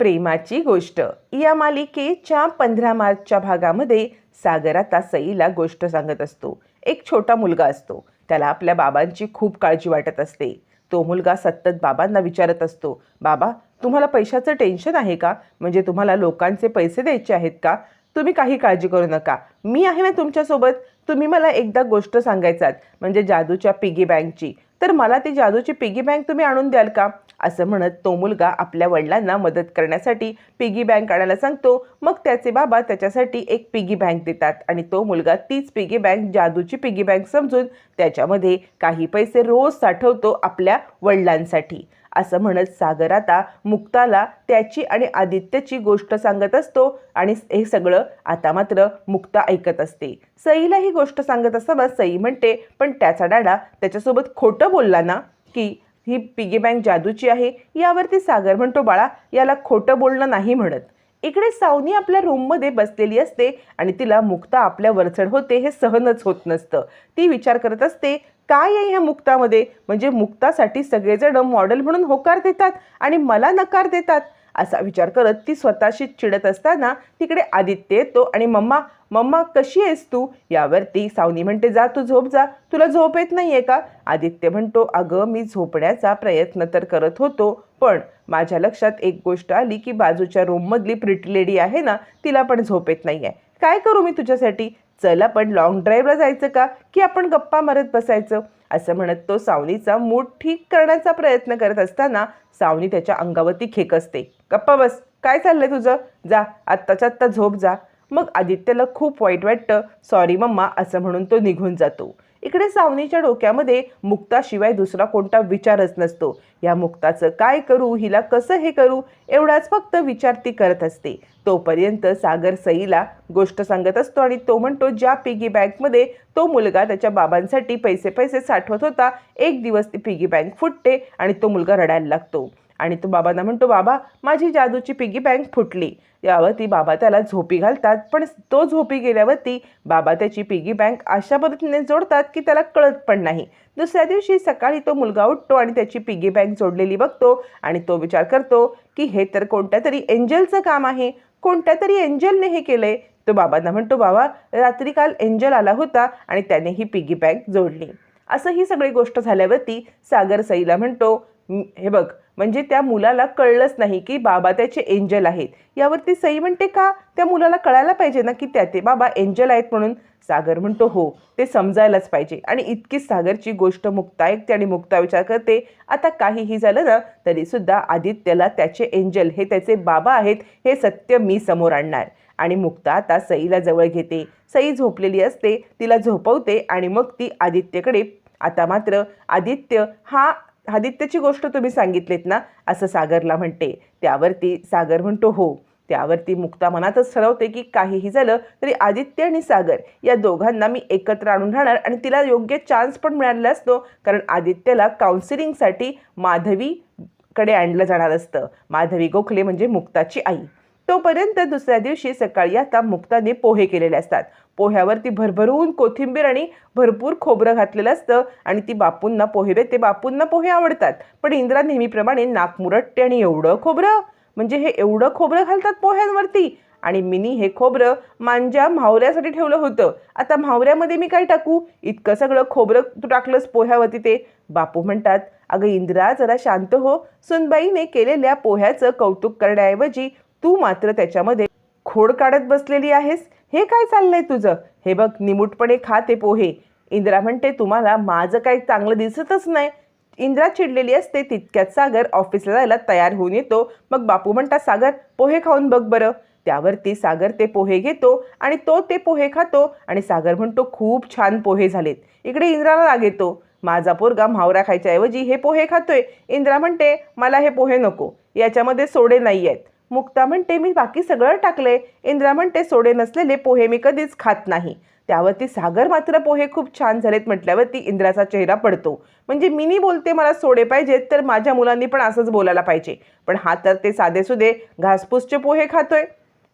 प्रेमाची गोष्ट. या मालिकेच्या पंधरा मार्चच्या भागामध्ये सागर आता सईला गोष्ट सांगत असतो. एक छोटा मुलगा असतो. त्याला आपल्या बाबांची खूप काळजी वाटत असते. तो मुलगा सतत बाबांना विचारत असतो बाबा तुम्हाला पैशाचं टेन्शन आहे का? म्हणजे तुम्हाला लोकांचे पैसे द्यायचे आहेत का? तुम्ही काही काळजी करू नका. मी आहे ना तुमच्यासोबत. तुम्ही मला एकदा गोष्ट सांगायचात म्हणजे जादूच्या पिगी बँकची. तर मला ती जादूची पिगी बँक तुम्ही आणून द्याल का? असं म्हणत तो मुलगा आपल्या वडिलांना मदत करण्यासाठी पिगी बँक आणायला सांगतो. मग त्याचे बाबा त्याच्यासाठी एक पिगी बँक देतात आणि तो मुलगा तीच पिगी बँक जादूची पिगी बँक समजून त्याच्यामध्ये काही पैसे रोज साठवतो आपल्या वडिलांसाठी. असं म्हणत सागर आता मुक्ताला त्याची आणि आदित्यची गोष्ट सांगत असतो आणि हे सगळं आता मात्र मुक्ता ऐकत असते. सईला ही गोष्ट सांगत असताना सई म्हणते पण त्याचा डाडा त्याच्यासोबत खोटं बोलला ना की ही पिगी बँक जादूची आहे. यावरती सागर म्हणतो बाळा याला खोटं बोलणं नाही म्हणत. इकडे सावनी आपल्या रूममध्ये बसलेली असते आणि तिला मुक्ता आपल्या वरचढ होते हे सहनच होत नसतं. ती विचार करत असते काय आहे ह्या मुक्तामध्ये? म्हणजे मुक्तासाठी सगळेजण मॉडेल म्हणून होकार देतात आणि मला नकार देतात. असा विचार करत ती स्वतःशी चिडत असताना तिकडे आदित्य येतो आणि मम्मा मम्मा कशी आहेस तू? यावरती सावनी म्हणते जा तू झोप जा. तुला झोप येत नाही आहे का? आदित्य म्हणतो अगं मी झोपण्याचा प्रयत्न तर करत होतो पण माझ्या लक्षात एक गोष्ट आली की बाजूच्या रूममधली प्रिटी लेडी आहे ना तिला पण झोप येत नाही आहे काय करू मी तुझ्यासाठी? चल आपण लॉंग ड्राईव्हला जायचं का? की आपण गप्पा मारत बसायचं? असं म्हणत तो सावनीचा मूड ठीक करण्याचा प्रयत्न करत असताना सावनी त्याच्या अंगावरती खेकसते गप्पा बस. काय चाललंय तुझं? जा आत्ताच्या आत्ता झोप जा. मग आदित्यला खूप वाईट वाटतं. सॉरी मम्मा असं म्हणून तो निघून जातो. इकडे सावनीच्या डोक्यामध्ये मुक्ताशिवाय दुसरा कोणता विचारच नसतो. या मुक्ताचं काय करू? हिला कसं हे करू? एवढाच फक्त विचार ती करत असते. तोपर्यंत सागर सईला गोष्ट सांगत असतो आणि तो म्हणतो ज्या पिगी बँकमध्ये तो मुलगा त्याच्या बाबांसाठी पैसे पैसे साठवत होता एक दिवस ती पिगी बँक फुटते आणि तो मुलगा रडायला लागतो. आणि तो बाबांना म्हणतो बाबा माझी जादूची पिगी बँक फुटली. यावरती बाबा त्याला झोपी घालतात पण तो झोपी गेल्यावरती बाबा त्याची पिगी बँक अशा पद्धतीने जोडतात की त्याला कळत पण नाही. दुसऱ्या दिवशी सकाळी तो मुलगा उठतो आणि त्याची पिगी बँक जोडलेली बघतो आणि तो विचार करतो की हे तर कोणत्या तरी एंजलचं काम आहे. कोणत्या तरी एंजलने हे केलंय. तो बाबांना म्हणतो बाबा रात्री काल एंजल आला होता आणि त्याने ही पिगी बँक जोडली. असं ही सगळी गोष्ट झाल्यावरती सागर सईला म्हणतो हे बघ म्हणजे त्या मुलाला कळलंच नाही की बाबा त्याचे एंजल आहेत. यावरती सई म्हणते का? त्या मुलाला कळायला पाहिजे ना की त्याचे बाबा एंजल आहेत म्हणून. सागर म्हणतो हो ते समजायलाच पाहिजे. आणि इतकीच सागरची गोष्ट मुक्ता ऐकते आणि मुक्ता विचार करते आता काहीही झालं ना तरीसुद्धा आदित्यला त्याचे एंजल हे त्याचे बाबा आहेत हे सत्य मी समोर आणणार. आणि मुक्ता आता सईला जवळ घेते. सई झोपलेली असते तिला झोपवते आणि मग ती आदित्यकडे. आता मात्र आदित्य हा आदित्यची गोष्ट तुम्ही सांगितलीत ना असं सागरला म्हणते. त्यावरती सागर म्हणतो हो. त्यावरती मुक्ता मनातच ठरवते की काहीही झालं तरी आदित्य आणि सागर या दोघांना मी एकत्र आणून राहणार आणि तिला योग्य चान्स पण मिळालेला असतो. कारण आदित्यला काउन्सिलिंगसाठी माधवीकडे आणलं जाणार असतं. माधवी गोखले म्हणजे मुक्ताची आई. तोपर्यंत दुसऱ्या दिवशी सकाळी आता मुक्ताने पोहे केलेले असतात. पोह्यावरती भरभरून कोथिंबीर आणि भरपूर खोबरं घातलेलं असतं आणि ती बापूंना पोहे ते बापूंना पोहे आवडतात. पण इंद्रा नेहमीप्रमाणे नाकमुरट्टे आणि एवढं खोबरं म्हणजे हे एवढं खोबरं घालतात पोह्यांवरती. आणि मिनी हे खोबरं मांजा म्हावऱ्यासाठी ठेवलं होतं. आता म्हावऱ्यामध्ये मी काय टाकू? इतकं सगळं खोबरं तू टाकलंस पोह्यावरती ते. बापू म्हणतात अगं इंद्रा जरा शांत हो. सुनबाईने केलेल्या पोह्याचं कौतुक करण्याऐवजी तू मात्र त्याच्यामध्ये खोड काढत बसलेली आहेस? हे काय चाललंय तुझं? हे बघ निमूटपणे खा ते पोहे. इंद्रा म्हणते तुम्हाला माझं काही चांगलं दिसतच नाही. इंद्रा चिडलेली असते तितक्यात सागर ऑफिसला जायला तयार होऊन येतो. मग बापू म्हणता सागर पोहे खाऊन बघ बरं. त्यावरती सागर ते पोहे घेतो आणि तो ते पोहे खातो आणि सागर म्हणतो खूप छान पोहे झालेत. इकडे इंद्राला राग येतो. माझा पोरगा म्हावरा खायच्याऐवजी हे पोहे खातोय. इंद्रा म्हणते मला हे पोहे नको. याच्यामध्ये सोडे नाही आहेत मुक्ता म्हणते मी बाकी सगळं टाकलंय. इंद्रा म्हणते सोडे नसलेले पोहे मी कधीच खात नाही. त्यावरती सागर मात्र पोहे खूप छान झालेत म्हटल्यावरती इंद्राचा चेहरा पडतो. म्हणजे मिनी बोलते मला सोडे पाहिजेत तर माझ्या मुलांनी पण असंच बोलायला पाहिजे. पण हा तर ते साधेसुदे घासपूसचे पोहे खातोय.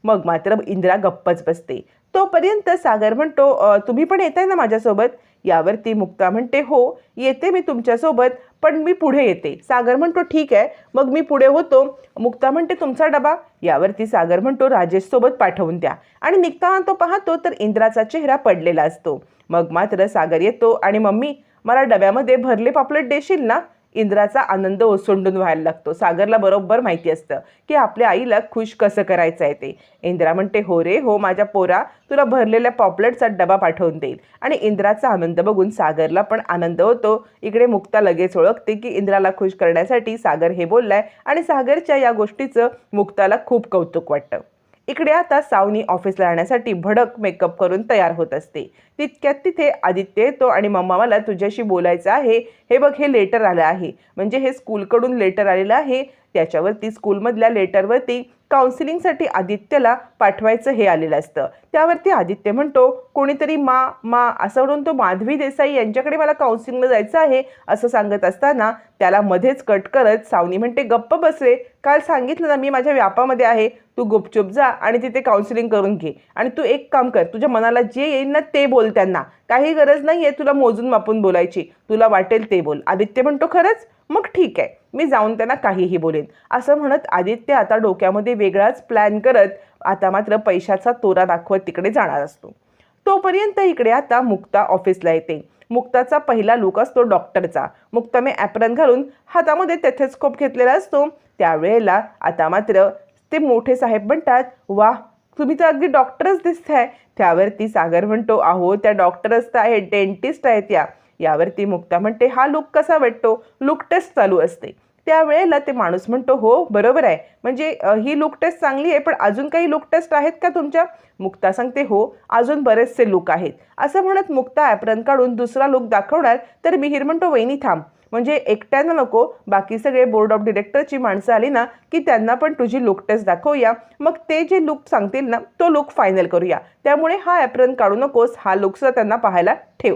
मग मात्र इंद्रा गप्पच बसते. तोपर्यंत सागर म्हणतो तुम्ही पण येताय ना माझ्यासोबत? यावरती मुक्ता म्हणते हो येते मी तुमच्यासोबत पण मी पुढे येते. सागर म्हणतो ठीक आहे. मग मी पुढे होतो. मुक्ता म्हणते तुमचा डबा? यावरती सागर म्हणतो राजेशसोबत पाठवून द्या. आणि निघताना तो पाहतो तर इंद्राचा चेहरा पडलेला असतो. मग मात्र सागर येतो आणि मम्मी मला डब्यामध्ये भरले पापलेट देशील ना? इंद्राचा आनंद ओसंडून व्हायला लागतो. सागरला बरोबर माहिती असतं की आपल्या आईला खुश कसं करायचं आहे ते. इंद्रा म्हणते हो रे हो माझ्या पोरा तुला भरलेल्या पॉपलेटचा डबा पाठवून देईल. आणि इंद्राचा आनंद बघून सागरला पण आनंद होतो. इकडे मुक्ता लगेच ओळखते की इंद्राला खुश करण्यासाठी सागर हे बोललाय आणि सागरच्या या गोष्टीचं मुक्ताला खूप कौतुक वाटतं. इकडे आता सावनी ऑफिसला जाण्यासाठी भडक मेकअप करून तयार होत असते. तितक्यात तिथे आदित्य येतो आणि मम्मा मला तुझ्याशी बोलायचं आहे. हे बघ हे लेटर आलं आहे. म्हणजे हे स्कूलकडून लेटर आलेलं आहे. त्याच्यावरती स्कूलमधल्या लेटरवरती काउन्सिलिंगसाठी आदित्यला पाठवायचं हे आलेलं असतं. त्यावरती आदित्य म्हणतो कोणीतरी मा मा असं म्हणून तो माधवी देसाई यांच्याकडे मला काउन्सिलिंगला जायचं आहे असं सांगत असताना त्याला मध्येच कट करत सावनी म्हणते गप्प बसले काल सांगितलं ना मी माझ्या व्यापामध्ये आहे. तू गुपचूप जा आणि तिथे काउन्सिलिंग करून घे. आणि तू एक काम कर तुझ्या मनाला जे येईल ना ते बोल त्यांना. काही गरज नाही आहे तुला मोजून मापून बोलायची. तुला वाटेल ते बोल. आदित्य म्हणतो खरंच? मग ठीक आहे. मी जाऊन त्यांना काहीही बोलेन. असं म्हणत आदित्य आता डोक्यामध्ये वेगळाच प्लॅन करत आता मात्र पैशाचा तोरा दाखवत तिकडे जाणार असतो. तोपर्यंत इकडे आता मुक्ता ऑफिसला येते. मुक्ताचा पहिला लुक असतो डॉक्टरचा मुक्ताने ॲप्रन घालून हातामध्ये टेथेस्कोप घेतलेला असतो. त्यावेळेला आता मात्र ते मोठे साहेब म्हणतात वा तुम्ही तर अगदी डॉक्टरच दिसताय. त्यावरती सागर म्हणतो अहो त्या डॉक्टरच तर आहेत डेंटिस्ट आहेत या. यावरती मुक्ता म्हणते हा लुक कसा वाटतो? लुक टेस्ट चालू असते. त्यावेळेला ते माणूस म्हणतो हो बरोबर आहे. म्हणजे ही लुक टेस्ट चांगली आहे पण अजून काही लुक टेस्ट आहेत का तुमच्या? मुक्ता सांगते हो अजून बरेचसे लुक आहेत. असं म्हणत मुक्ता ॲप्रन काढून दुसरा लुक दाखवणार तर मिहीर म्हणतो वहिनी थांब. म्हणजे एकट्यानं नको बाकी सगळे बोर्ड ऑफ डिरेक्टरची माणसं आली ना की त्यांना पण तुझी लुक टेस्ट दाखवूया. मग ते जे लुक सांगतील ना तो लुक फायनल करूया. त्यामुळे हा ॲप्रन काढू नकोस हा लुकसुद्धा त्यांना पाहायला ठेव.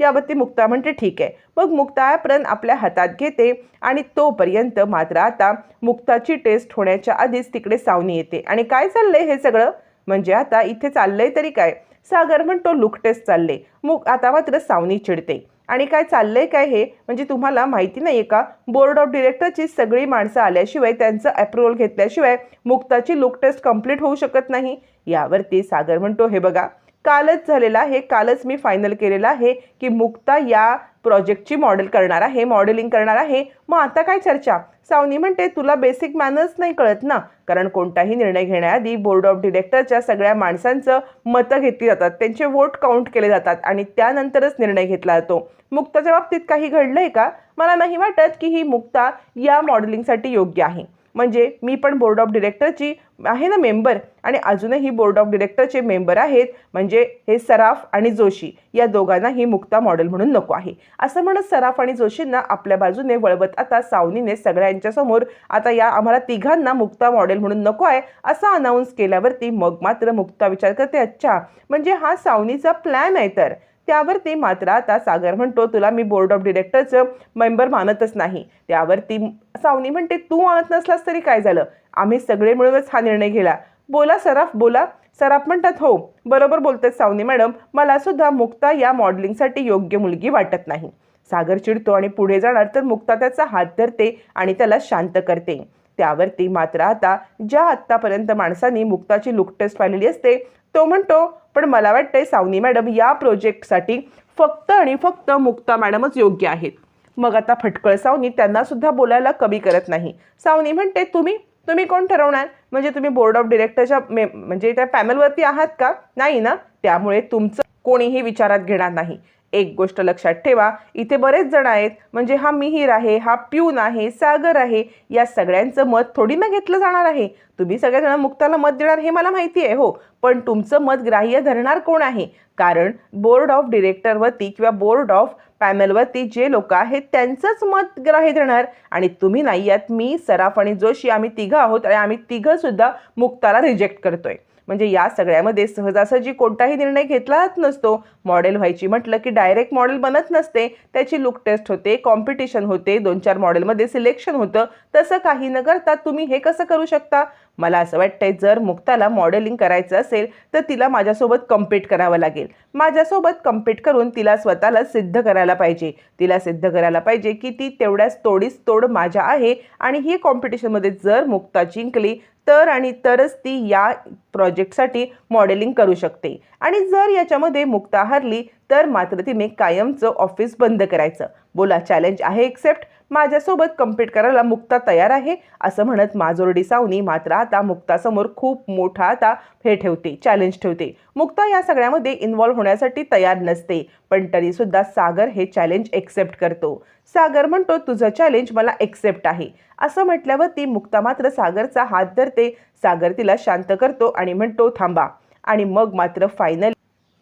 यावरती मुक्ता म्हणते ठीक आहे. मग मुक्ता ॲप्रन आपल्या हातात घेते आणि तोपर्यंत मात्र आता मुक्ताची टेस्ट होण्याच्या आधीच तिकडे सावनी येते. आणि काय चाललंय हे सगळं? म्हणजे आता इथे चाललंय तरी काय? सागर म्हणतो लुक टेस्ट चालले. मुक आता मात्र सावनी चिडते. आणि काय चाललंय काय हे? म्हणजे तुम्हाला माहिती नाही आहे का बोर्ड ऑफ डिरेक्टरची सगळी माणसं आल्याशिवाय त्यांचं अप्रुव्हल घेतल्याशिवाय मुक्ताची लुक टेस्ट कंप्लीट होऊ शकत नाही. यावरती सागर म्हणतो हे बघा कालच झालेला आहे कालच मी फायनल केलेलं आहे की मुक्ता या प्रोजेक्टची मॉडेल करणार आहे मॉडेलिंग करणार आहे. मग आता काय चर्चा? सावनी म्हणते तुला बेसिक मॅनर्स नाही कळत ना? कारण कोणताही निर्णय घेण्याआधी बोर्ड ऑफ डिरेक्टरच्या सगळ्या माणसांचं मतं घेतली जातात त्यांचे वोट काउंट केले जातात आणि त्यानंतरच निर्णय घेतला जातो. मुक्ताच्या बाबतीत काही घडलंय का? मला नाही वाटत की ही मुक्ता या मॉडेलिंगसाठी योग्य आहे. म्हणजे मी पण बोर्ड ऑफ डिरेक्टरची आहे ना मेंबर आणि अजूनही बोर्ड ऑफ डिरेक्टरचे मेंबर आहेत. म्हणजे हे सराफ आणि जोशी या दोघांना ही मुक्ता मॉडेल म्हणून नको आहे. असं म्हणत सराफ आणि जोशींना आपल्या बाजूने वळवत आता सावनीने सगळ्यांच्या समोर आता या आम्हाला तिघांना मुक्ता मॉडेल म्हणून नको आहे असं अनाऊन्स केल्यावरती मग मात्र मुक्ता विचार करते अच्छा म्हणजे हा सावनीचा प्लॅन आहे तर? त्यावरती मात्र आता सागर म्हणतो तुला मी बोर्ड ऑफ डिरेक्टरचं मेंबर मानतच नाही. त्यावरती सावनी म्हणते तू मानत नसलास तरी काय झालं? आम्ही सगळे मिळूनच हा निर्णय घेला. बोला सराफ बोला. सराफ म्हणतात हो बरोबर बोलतात सावनी मॅडम. मला सुद्धा मुक्ता या मॉडेलिंगसाठी योग्य मुलगी वाटत नाही. सागर चिडतो आणि पुढे जाणार तर मुक्ता त्याचा हात धरते आणि त्याला शांत करते. त्यावरती मात्र आता ज्या आत्तापर्यंत माणसांनी मुक्ताची लुक टेस्ट पाहिलेली असते तो म्हणतो पण मला वाटतंय सावनी मॅडम या प्रोजेक्टसाठी फक्त आणि फक्त मुक्ता मॅडमच योग्य आहेत. मग आता फटकळ सावनी त्यांना सुद्धा बोलायला कमी करत नाही. सावनी म्हणते तुम्ही? तुम्ही कोण ठरवणार? म्हणजे तुम्ही बोर्ड ऑफ डिरेक्टरच्या मे म्हणजे त्या पॅनलवरती आहात का? नाही ना? त्यामुळे तुमचं कोणीही विचारात घेणार नाही. एक गोष्ट लक्षात ठेवा इथे बरेच जण आहेत म्हणजे हा मिहीर आहे हा प्यून आहे सागर आहे या सगळ्यांचं मत थोडी ना घेतलं जाणार आहे. तुम्ही सगळेजण मुक्ताला मत देणार हे मला माहिती आहे हो. पण तुमचं मत ग्राह्य धरणार कोण आहे? कारण बोर्ड ऑफ डिरेक्टरवरती किंवा बोर्ड ऑफ पॅनलवरती जे लोक आहेत त्यांचंच मत ग्राह्य धरणार. आणि तुम्ही नाही यात मी सराफ आणि जोशी आम्ही तिघं आहोत आणि आम्ही तिघंसुद्धा मुक्ताला रिजेक्ट करतोय. म्हणजे या सगळ्यामध्ये सहजासहजी कोणताही निर्णय घेतलाच नसतो. मॉडेल व्हायची म्हटलं की डायरेक्ट मॉडेल बनत नसते. त्याची लुक टेस्ट होते कॉम्पिटिशन होते दोन चार मॉडेलमध्ये सिलेक्शन होतं. तसं काही न करता तुम्ही हे कसं करू शकता? मला असं वाटतंय जर मुक्ताला मॉडेलिंग करायचं असेल तर तिला माझ्यासोबत कम्पीट करावं लागेल. माझ्यासोबत कम्पीट करून तिला स्वतःला सिद्ध करायला पाहिजे. तिला सिद्ध करायला पाहिजे की ती तेवढ्याच तोडीस तोड माझ्या आहे. आणि ही कॉम्पिटिशनमध्ये जर मुक्ता जिंकली तर आणि तरच ती या प्रोजेक्टसाठी मॉडेलिंग करू शकते. आणि जर याच्यामध्ये मुक्ता हरली तर मात्र तिने कायमचं ऑफिस बंद करायचं. बोला चॅलेंज आहे एक्सेप्ट माझ्यासोबत कम्पीट करायला मुक्ता तयार आहे असं म्हणत माजोर्डी सावनी मात्र आता मुक्तासमोर खूप मोठा आता हे ठेवते चॅलेंज ठेवते. मुक्ता या सगळ्यामध्ये इन्व्हॉल्व्ह होण्यासाठी तयार नसते पण तरीसुद्धा सागर हे चॅलेंज एक्सेप्ट करतो. सागर म्हणतो तुझं चॅलेंज मला एक्सेप्ट आहे. असं म्हटल्यावरती मुक्ता मात्र सागरचा हात धरते सागर तिला शांत करतो आणि म्हणतो थांबा. आणि मग मात्र फायनल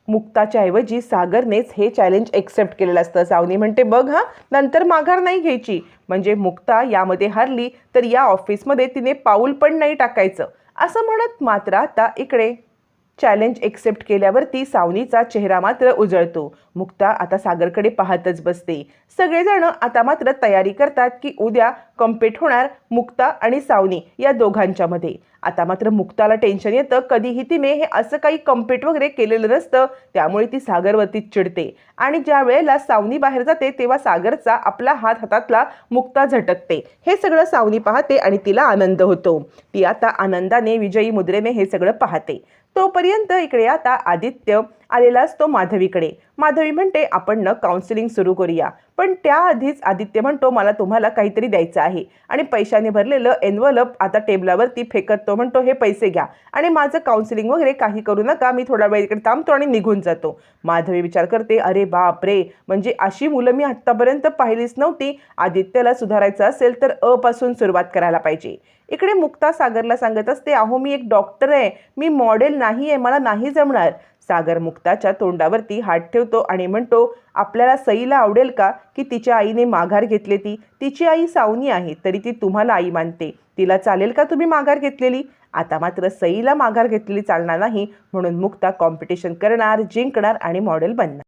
मुक्ताच्या ऐवजी सागरनेच हे चॅलेंज एक्सेप्ट केलेलं असतं. सावनी म्हणते बघ हा नंतर माघार नाही घ्यायची. म्हणजे मुक्ता यामध्ये हरली तर या ऑफिसमध्ये तिने पाऊल पण नाही टाकायचं. असं म्हणत मात्र आता इकडे चॅलेंज एक्सेप्ट केल्यावरती सावनीचा चेहरा मात्र उजळतो. मुक्ता आता सागरकडे पाहतच बसते. सगळेजण आता मात्र तयारी करतात की उद्या कम्पेट होणार मुक्ता आणि सावनी या दोघांच्यामध्ये आता मात्र मुक्ताला टेन्शन येतं कधीही तिने हे असं काही कम्पेट वगैरे केलेलं नसतं त्यामुळे ती सागरवरती चिडते. आणि ज्या वेळेला सावनी बाहेर जाते तेव्हा सागरचा आपला हात हातातला मुक्ता झटकते. हे सगळं सावनी पाहते आणि तिला आनंद होतो. ती आता आनंदाने विजयी मुद्रेने हे सगळं पाहते. तोपर्यंत इकडे आता आदित्य आलेला असतो माधवीकडे. माधवी म्हणते आपण न काउन्सिलिंग सुरू करूया. पण त्याआधीच आदित्य म्हणतो मला तुम्हाला काहीतरी द्यायचं आहे. आणि पैशाने भरलेलं एनवलप आता टेबलावरती फेकत तो म्हणतो हे पैसे घ्या. आणि माझं काउन्सिलिंग वगैरे काही करू नका मी थोडा वेळ इकडे थांबतो आणि निघून जातो. माधवी विचार करते अरे बाप रे म्हणजे अशी मुलं मी आत्तापर्यंत पाहिलीच नव्हती. आदित्यला सुधारायचं असेल तर अ पासून सुरुवात करायला पाहिजे. इकडे मुक्ता सागरला सांगत असते अहो मी एक डॉक्टर आहे. मी मॉडेल नाही आहे मला नाही जमणार. सागर मुक्ताच्या तोंडावरती हात ठेवतो आणि म्हणतो आपल्याला सईला आवडेल का की तिच्या आईने माघार घेतली ती? तिची आई सावनी आहे तरी ती तुम्हाला आई मानते. तिला चालेल का तुम्ही माघार घेतलेली? आता मात्र सईला माघार घेतलेली चालणार नाही म्हणून मुक्ता कॉम्पिटिशन करणार जिंकणार आणि मॉडेल बनणार.